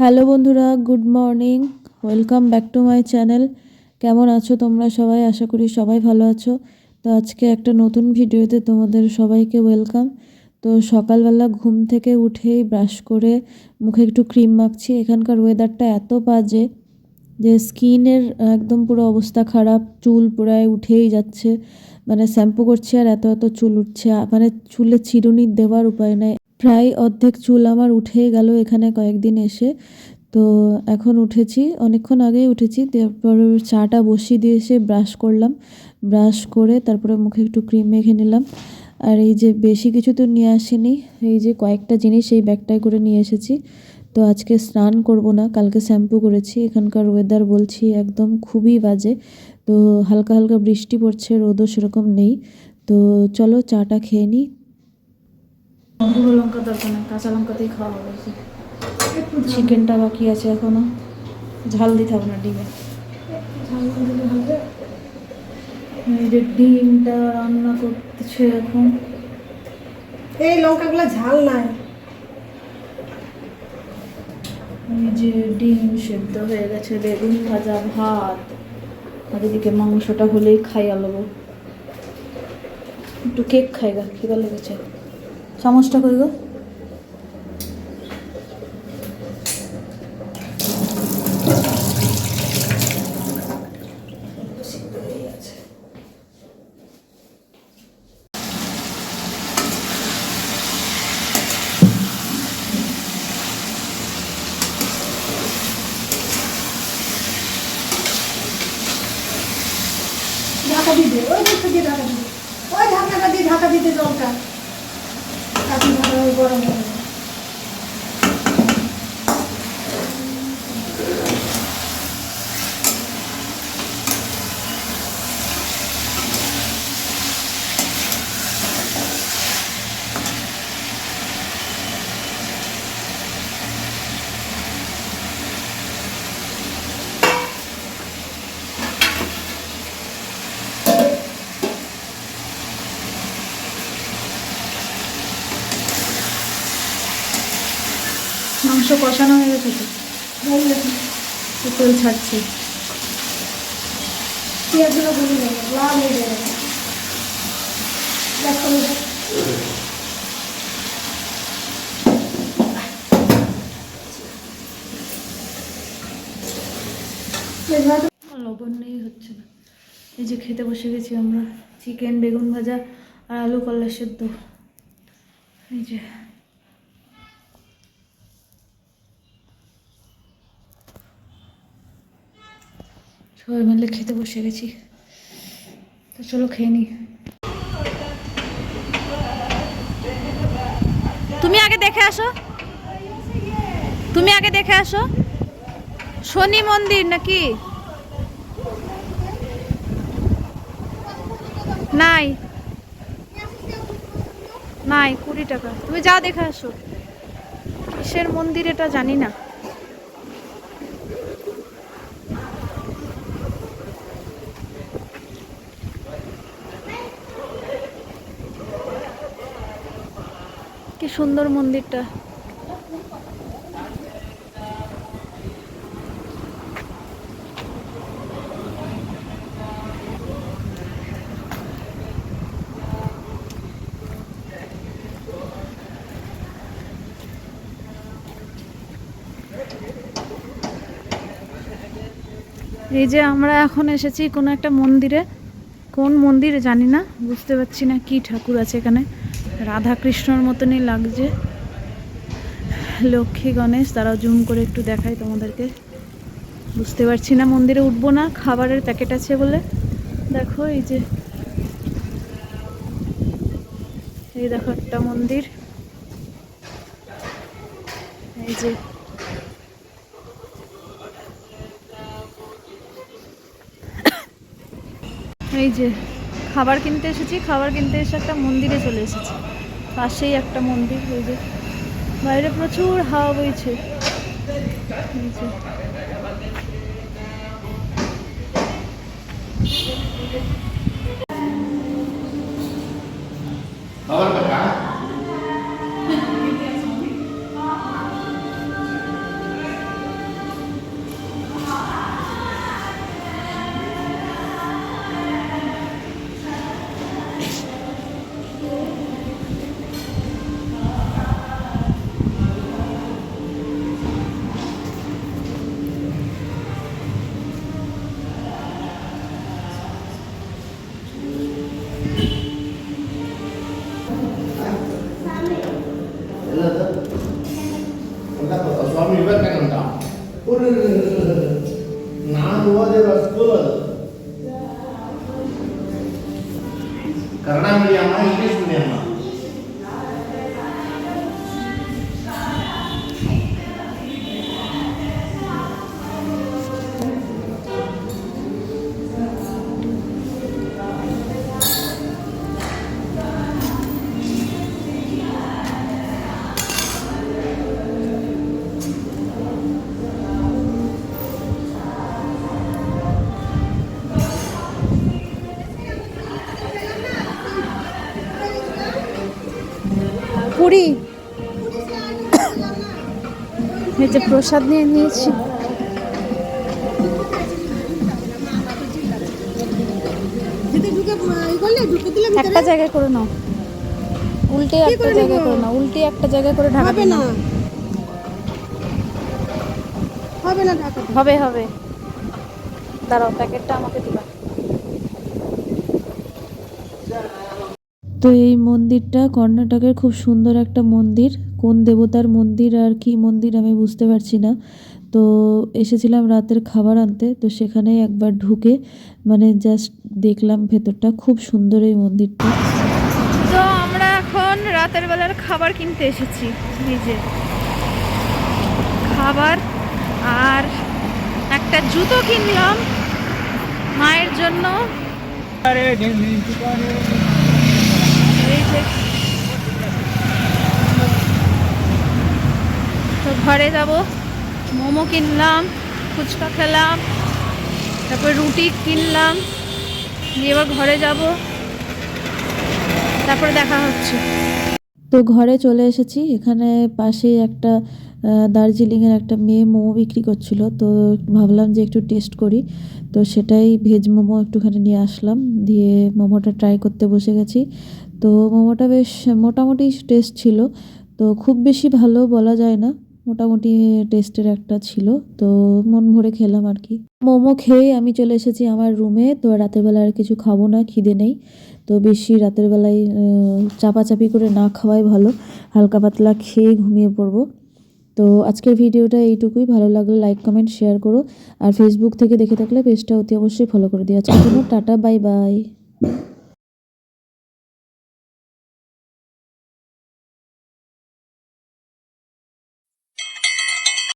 Hello বন্ধুরা, good morning. Welcome back to my channel. কেমন আছো তোমরা সবাই? আশা করি সবাই ভালো আছো। তো আজকে একটা নতুন ভিডিওতে তোমাদের সবাইকে ওয়েলকাম। তো সকালবেলা ঘুম থেকে উঠেই ব্রাশ করে মুখে একটু ক্রিম মাখছি। এখানকার ওয়েদারটা এত বাজে যে স্কিনের একদম পুরো অবস্থা খারাপ। চুল পুরায় উঠেই যাচ্ছে। মানে শ্যাম্পু করছি আর এত এত চুল উঠছে। মানে চুলে চিরুনি দেওয়ার উপায় নাই। প্রায় অর্ধেক চুল আমার উঠেই গেল এখানে কয়েকদিন এসে। তো এখন উঠেছি, অনেকক্ষণ আগেই উঠেছি, তারপরে চাটা বসিয়ে দিয়ে এসে ব্রাশ করলাম। ব্রাশ করে তারপরে মুখে একটু ক্রিম মেখে নিলাম। আর এই যে বেশি কিছু তো নিয়ে আসিনি, এই যে কয়েকটা জিনিস এই ব্যাগটায় করে নিয়ে এসেছি। তো আজকে স্নান করব না, কালকে শ্যাম্পু করেছি, এখানকার ওয়েদার বলছি একদম খুবই বাজে। তো হালকা হালকা বৃষ্টি পড়ছে, রোদও সেরকম নেই। তো চলো চাটা খেয়ে নিই। গুঁড়ো লঙ্কা দরকার নেই কাঁচা লঙ্কাতেই খাওয়া হবে চিকেনটা বাকি আছে এখনও। ঝাল দিতে হবে না ডিমে। এই যে ডিমটা রান্না করতেছে এখন। এই লঙ্কাগুলো ঝাল নাই। এই যে ডিম সেদ্ধ হয়ে গেছে বেগুন ভাজা ভাত। আর এদিকে মাংসটা হলেই খাইয়া নেব একটু কেক খাই গা খিদা লেগেছে। কই গো। ঢাকা দিতে ওই দিকটা দিয়ে ঢাকা দিতে ওই ঢাকনাটা দিয়ে ঢাকা দিতে জলটা। ঢাকা গরম হয়ে মাংস কষানো হয়ে গেছে তো। তেল ছাড়ছে। পেঁয়াজগুলো গুলি লাল হয়ে যাবে। লবণ নেই হচ্ছে না। এই যে খেতে বসে গেছি আমরা চিকেন বেগুন ভাজা আর আলু কল্লা সেদ্ধ। এই যে। সবাই মিলে খেতে বসে গেছি। তো চলো খেয়ে নি তুমি আগে দেখে আসো। তুমি আগে দেখে আসো। শনি মন্দির নাকি? নাই। নাই, কুড়ি টাকা। তুমি যা দেখে আসো। কিসের মন্দির এটা জানি না। কি সুন্দর মন্দিরটা। এই যে আমরা এখন এসেছি কোনো একটা মন্দিরে। কোন মন্দির জানি না, বুঝতে পারছি না কি ঠাকুর আছে এখানে। রাধা কৃষ্ণর মতনই লাগছে। লক্ষ্মী, গণেশ, তারাও জুম করে একটু দেখাই তোমাদেরকে। বুঝতে পারছি না মন্দিরে উঠবো না, খাবারের প্যাকেট আছে বলে। দেখো, এই যে। এই দেখো একটা মন্দির। এই যে। এই যে। খাবার কিনতে এসেছি, খাবার কিনতে এসে একটা মন্দিরে চলে এসেছি। পাশেই একটা মন্দির ওই যে বাইরে প্রচুর হাওয়া বইছে। এই ثلاثة ونقل أسوار من البنك পুরি। এই যে প্রসাদ নিয়ে নিয়েছি। একটা জায়গায় করে নাও। উল্টে একটা জায়গায় করে নাও। উল্টে একটা জায়গায় করে ঢাকা হবে না। হবে না ঢাকা হবে হবে। দাঁড়াও প্যাকেটটা আমাকে দিবা। তো এই মন্দিরটা কর্ণাটকের খুব সুন্দর একটা মন্দির। কোন দেবতার মন্দির আর কি মন্দির আমি বুঝতে পারছি না। তো এসেছিলাম রাতের খাবার আনতে তো সেখানে একবার ঢুকে মানে জাস্ট দেখলাম ভেতরটা। খুব সুন্দর এই মন্দিরটা। তো আমরা এখন রাতের বেলার খাবার কিনতে এসেছি যে। খাবার আর একটা জুতো কিনলাম মায়ের জন্য। তো ঘরে যাব। মোমো কিনলাম, ফুচকা খেলাম, তারপর রুটি কিনলাম দিয়ে এবার ঘরে যাব। তারপরে দেখা হচ্ছে। তো ঘরে চলে এসেছি। এখানে পাশেই একটা দার্জিলিংয়ের একটা মেয়ে মোমো বিক্রি করছিল। তো ভাবলাম যে একটু টেস্ট করি। তো সেটাই ভেজ মোমো একটুখানি নিয়ে আসলাম। দিয়ে মোমোটা ট্রাই করতে বসে গেছি। তো মোমোটা বেশ, মোটামুটি টেস্ট ছিল। তো খুব বেশি ভালো বলা যায় না, মোটামুটি টেস্টের একটা ছিল। তো মন ভরে খেলাম আর কি। মোমো খেয়ে আমি চলে এসেছি আমার রুমে তো রাতের বেলা আর কিছু খাব না, খিদে নেই। তো বেশি রাতের বেলায় চাপাচাপি করে না খাওয়াই ভালো। হালকা পাতলা খেয়ে ঘুমিয়ে পড়ব। তো আজকের ভিডিওটা এইটুকুই। ভালো লাগলে লাইক কমেন্ট শেয়ার করো। আর ফেসবুক থেকে দেখে থাকলে পেজটা অতি অবশ্যই ফলো করে দিও। আজকের জন্য টাটা বাই বাই